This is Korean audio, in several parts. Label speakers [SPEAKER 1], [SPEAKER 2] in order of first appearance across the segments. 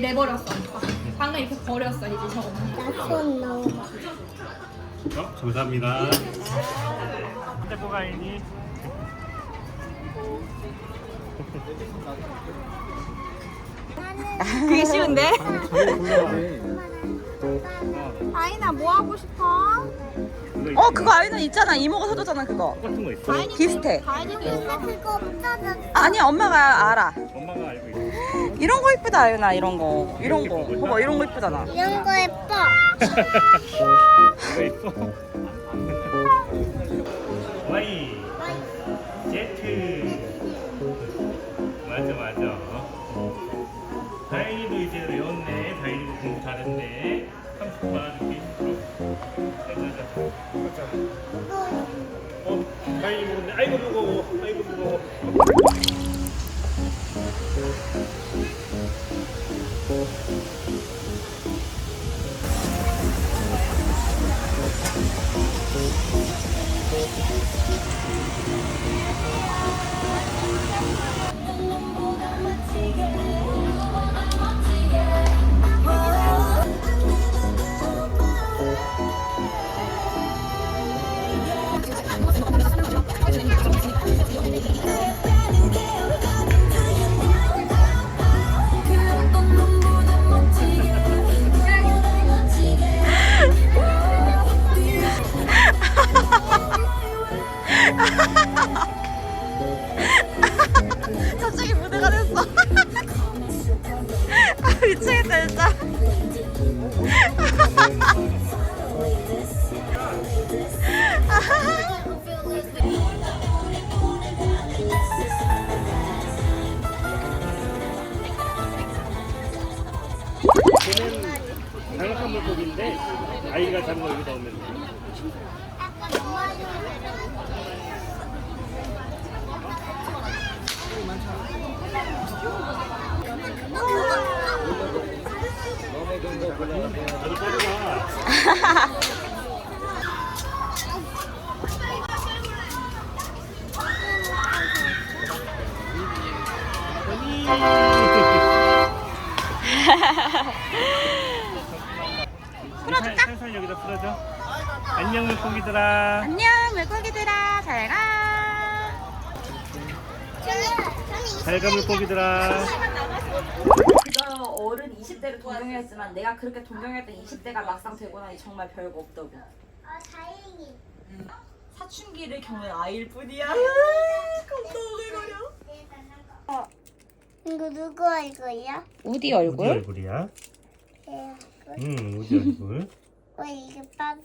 [SPEAKER 1] 얘 내버렸어. 오빠. 방금 이렇게 버렸어 이제 저거.
[SPEAKER 2] 나손 넣어.
[SPEAKER 3] 어, 감사합니다. 데리고 가이니?
[SPEAKER 1] 그게 쉬운데? 아이나 뭐 하고 싶어?
[SPEAKER 4] 어 그거 아이는 있잖아 이모가 사줬잖아 그거
[SPEAKER 3] 똑같은 거 있어?
[SPEAKER 4] 기스테
[SPEAKER 1] 가인이
[SPEAKER 2] 근데 그거 없어졌어.
[SPEAKER 4] 아니 엄마가 알아
[SPEAKER 3] 엄마가 알고 있어.
[SPEAKER 4] 이런 거 이쁘다 아이나 이런 거 이런 거 봐봐 이런 거 이쁘잖아
[SPEAKER 2] 이런 거 예뻐.
[SPEAKER 3] 이거 있어. 와이. 제트. 장갑 물고기인데 아이가 잡은 거 여기다 오면 돼. 여기다 풀어줘. 안녕 물고기들아.
[SPEAKER 4] 안녕 물고기들아 잘 가
[SPEAKER 3] 잘 가 물고기들아.
[SPEAKER 4] 그저 어른 20대를 동경했지만 내가 그렇게 동경했던 20대가 막상 되고 나니 정말 별거 없더고
[SPEAKER 2] 아 다행히.
[SPEAKER 4] 사춘기를 겪는 아이일 뿐이야
[SPEAKER 2] 이거 누구 얼굴이야?
[SPEAKER 4] 우디
[SPEAKER 3] 우디
[SPEAKER 4] 얼굴?
[SPEAKER 3] 얼굴이야.
[SPEAKER 2] 내 얼굴.
[SPEAKER 3] 응, 우디 얼굴.
[SPEAKER 2] 왜 이게 빠?
[SPEAKER 4] 아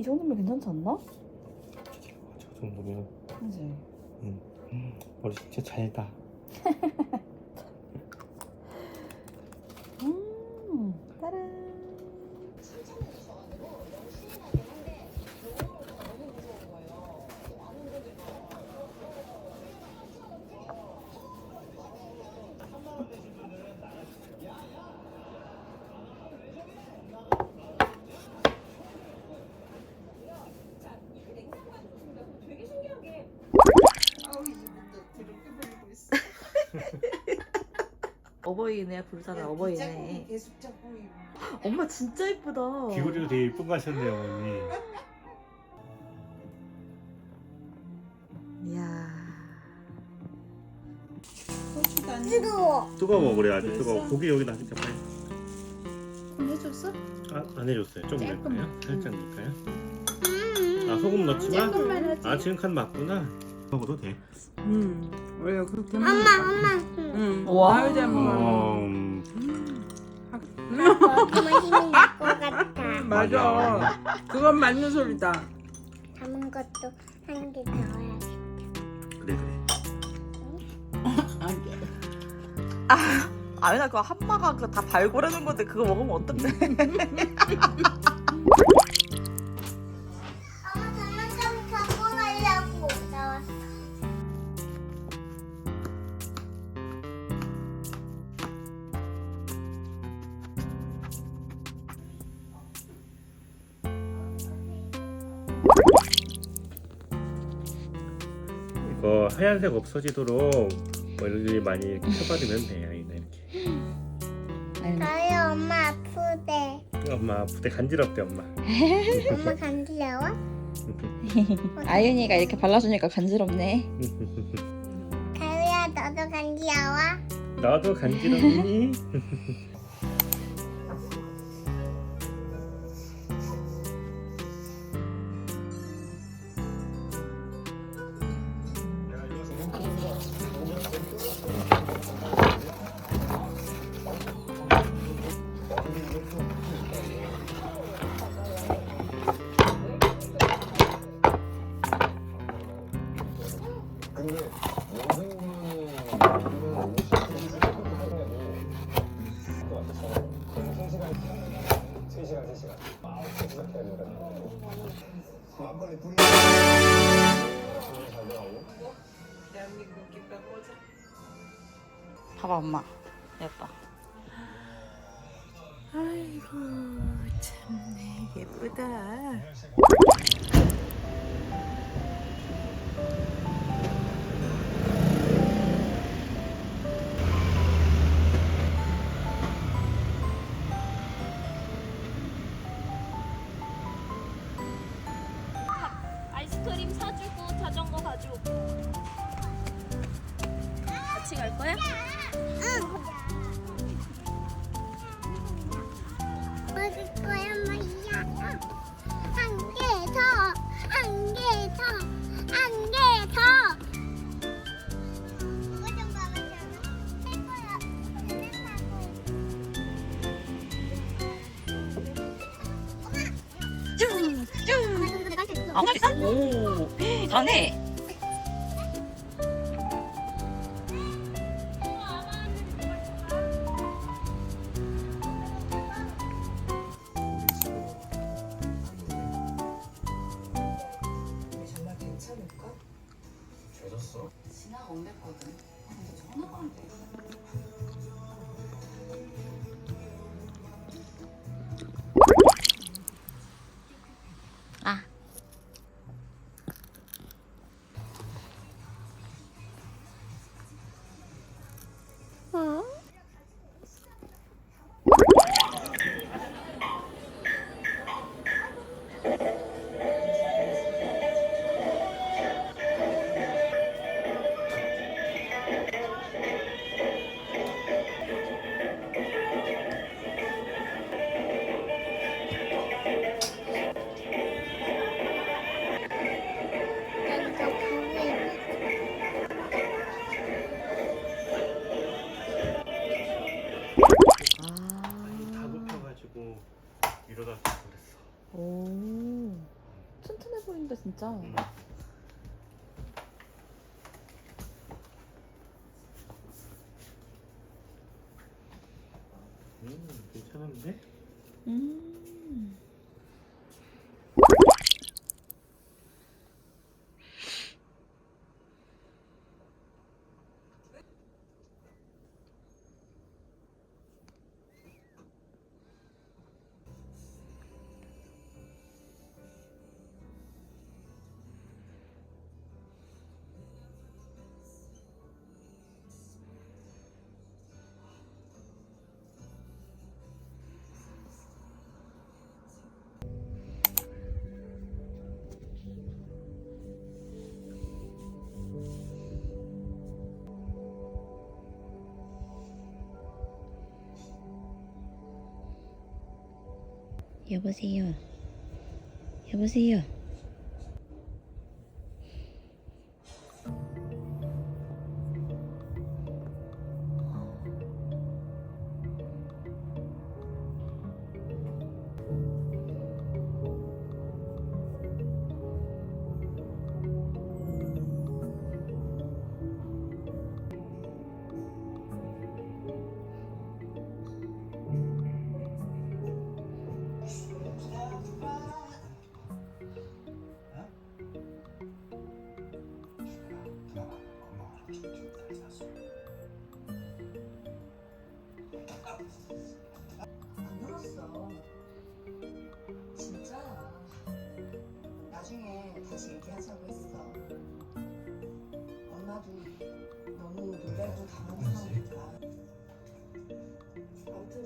[SPEAKER 4] 이 정도면 괜찮지 않나?
[SPEAKER 3] 저 정도면
[SPEAKER 4] 그지
[SPEAKER 3] 머리 진짜 잘다.
[SPEAKER 4] 어버이네 불사는 어버이네.
[SPEAKER 5] 계속
[SPEAKER 4] 엄마 진짜 예쁘다.
[SPEAKER 3] 귀걸이도 되게 예쁜 거 하셨네요 어머니. 이야. 뜨거워. 뜨거워 그래 아주 뜨거워. 고기 여기다 하니까 빨리.
[SPEAKER 1] 해줬어?
[SPEAKER 3] 아, 안 해줬어요.
[SPEAKER 1] 조금
[SPEAKER 3] 넣을까요? 살짝 넣을까요? 아 소금 넣지 마.
[SPEAKER 1] 조금만
[SPEAKER 3] 아 지금 칸 맞구나. 먹어도 돼.
[SPEAKER 5] 음 원래 그렇게
[SPEAKER 2] 엄마 엄마. 응.
[SPEAKER 5] 응. 아유 잘 먹어
[SPEAKER 3] 어, 음,
[SPEAKER 2] 힘이 날것 같아.
[SPEAKER 5] 맞아. 그건 맞는 소리다.
[SPEAKER 2] 담은 것도 한개더 해야 돼.
[SPEAKER 3] 그래 그래.
[SPEAKER 4] 아유나 그거 한마가 그거 다 발골해놓은 건데 그거 먹으면 어떡해
[SPEAKER 3] 이거 하얀색 없어지도록 멀리 많이 이렇게 펴바르면 돼 아이나 이렇게
[SPEAKER 2] 저희 엄마 아프대.
[SPEAKER 3] 엄마 아프대 간지럽대 엄마
[SPEAKER 2] 엄마 간지러워?
[SPEAKER 4] 아윤이가 이렇게 발라주니까 간지럽네
[SPEAKER 2] 가루야 너도 간지러워?
[SPEAKER 3] 나도 간지럽니?
[SPEAKER 4] 엄마. 예뻐.
[SPEAKER 5] 아이고 참네 예쁘다
[SPEAKER 1] 아
[SPEAKER 4] 맛있어? 오 잘해 진짜
[SPEAKER 6] 여보세요. 여보세요.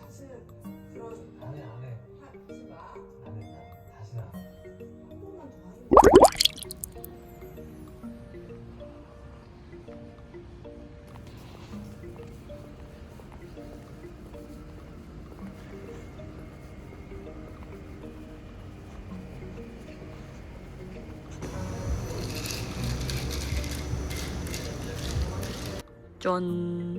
[SPEAKER 5] 다시는 그런
[SPEAKER 7] 안해 안해
[SPEAKER 5] 하지 마.
[SPEAKER 7] 안해 다시는 안 해.
[SPEAKER 5] 한 번만 더 하자.
[SPEAKER 2] 전.
[SPEAKER 8] 엄마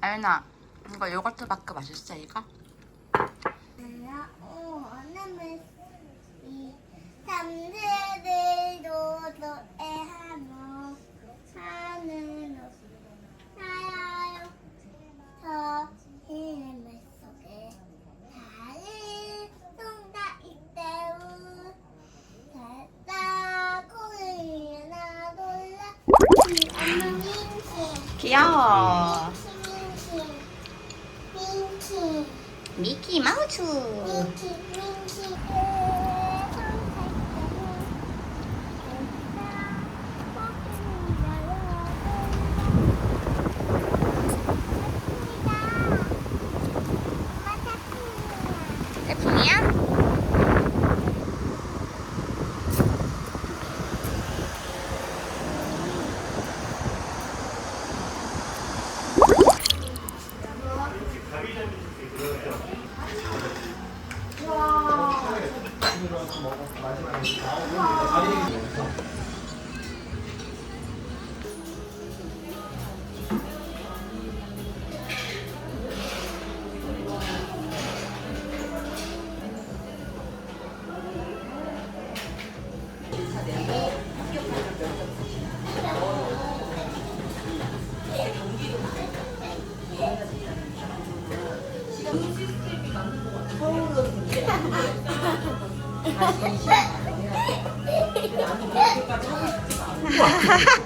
[SPEAKER 2] 아윤아, 이거 요거트 바크 맛있어 이거? 귀여워.
[SPEAKER 3] 羽毛球。Hahaha.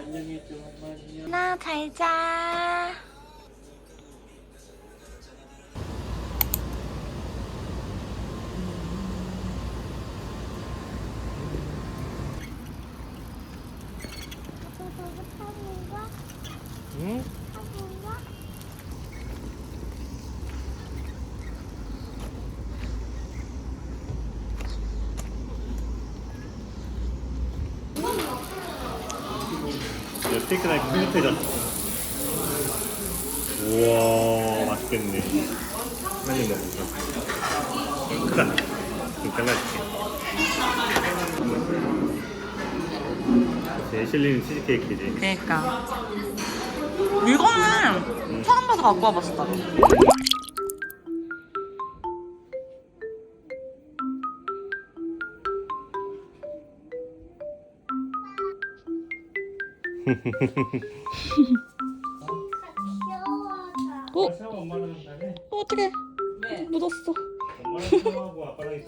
[SPEAKER 3] 안녕히 해줘. 엄마 안녕.
[SPEAKER 1] 나 잘 자.
[SPEAKER 3] 테이크 나이프 흐뭇해졌어. 우와, 맛있겠네. 한입 먹어보자. 크다. 좀 잘라줄게. 제 실리는 치즈케이크지.
[SPEAKER 4] 그러니까 이거는 처음 봐서 갖고 와봤어
[SPEAKER 3] 어? 엄마랑 다네.
[SPEAKER 4] 어떡해
[SPEAKER 5] 왜?
[SPEAKER 4] 묻었어
[SPEAKER 3] 엄마랑 아빠랑.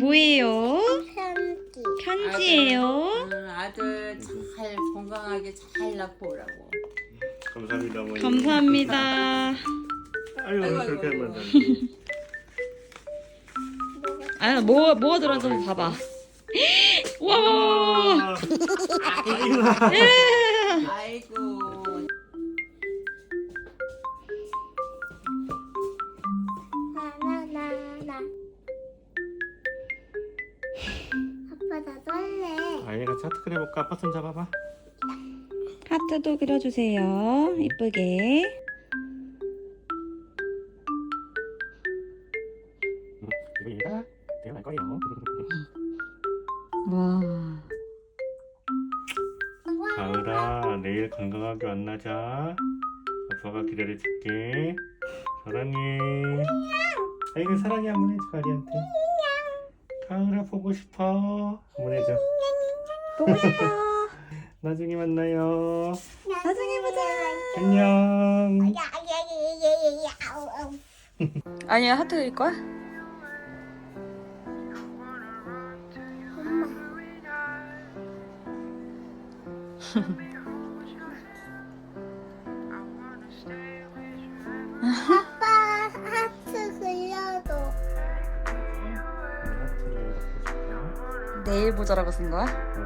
[SPEAKER 8] 뭐예요?
[SPEAKER 2] 편지.
[SPEAKER 8] 편지예요?
[SPEAKER 5] 잘 낳고 오라고.
[SPEAKER 3] 감사합니다, 어머니.
[SPEAKER 8] 감사합니다.
[SPEAKER 3] 아유, 그렇게 하면 안
[SPEAKER 8] 아, 뭐, 뭐가 들어왔는지 한번 봐봐. 와!
[SPEAKER 3] 아이고.
[SPEAKER 5] 아이고.
[SPEAKER 2] 나나나나. 아빠 나 설레.
[SPEAKER 3] 아이가 차트 그려볼까? 아빠 손 잡아봐.
[SPEAKER 8] 하트도 그려주세요. 이쁘게.
[SPEAKER 3] 이거 얘가 내가 알 거예요.
[SPEAKER 8] 와.
[SPEAKER 3] 가을아, 내일 건강하게 만나자. 아빠가 기다려 줄게. 사랑해. 아이고 사랑해 한번 해줘 가리한테. 가을아 보고 싶어. 한번 해줘.
[SPEAKER 8] 보고 싶어.
[SPEAKER 3] 나중에 만나요.
[SPEAKER 8] 나중에 보자.
[SPEAKER 3] 안녕.
[SPEAKER 4] 아니야 하트 그릴 거야?
[SPEAKER 2] 아빠 하트 그려도.
[SPEAKER 4] 내일 보자라고 쓴 거야?
[SPEAKER 3] 이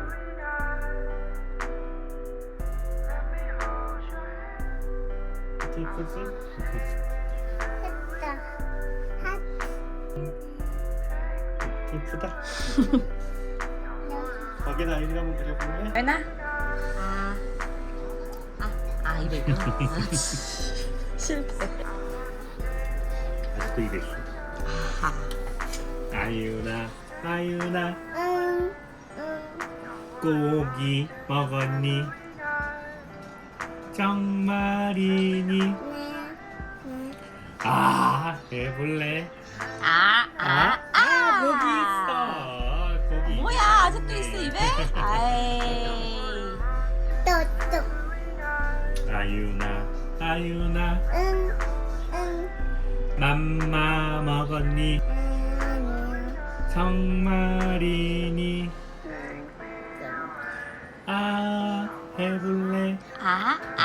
[SPEAKER 3] 쁘지?
[SPEAKER 2] 했다. 하트.
[SPEAKER 3] 이쁘다. 거기다 아이를 한번 그려볼래?
[SPEAKER 4] 알나? 아, 아, 아 이래 있구나. 실패.
[SPEAKER 3] 아직도 입에 있어.
[SPEAKER 4] 아하.
[SPEAKER 3] 아유나, 아유나,
[SPEAKER 2] 응. 응.
[SPEAKER 3] 고기 먹었니? 정말이니? 아, 해볼래?
[SPEAKER 4] 아, 아, 아,
[SPEAKER 3] 고기 있어. 고기.
[SPEAKER 4] 뭐야 아직도 있어 입에? 아이.
[SPEAKER 2] 또, 또.
[SPEAKER 3] 아유나, 아유나,
[SPEAKER 2] 응. 응.
[SPEAKER 3] 맘마 먹었니?
[SPEAKER 2] 아니야.
[SPEAKER 3] 정말이니? 아, 해볼래?
[SPEAKER 4] 아, 아,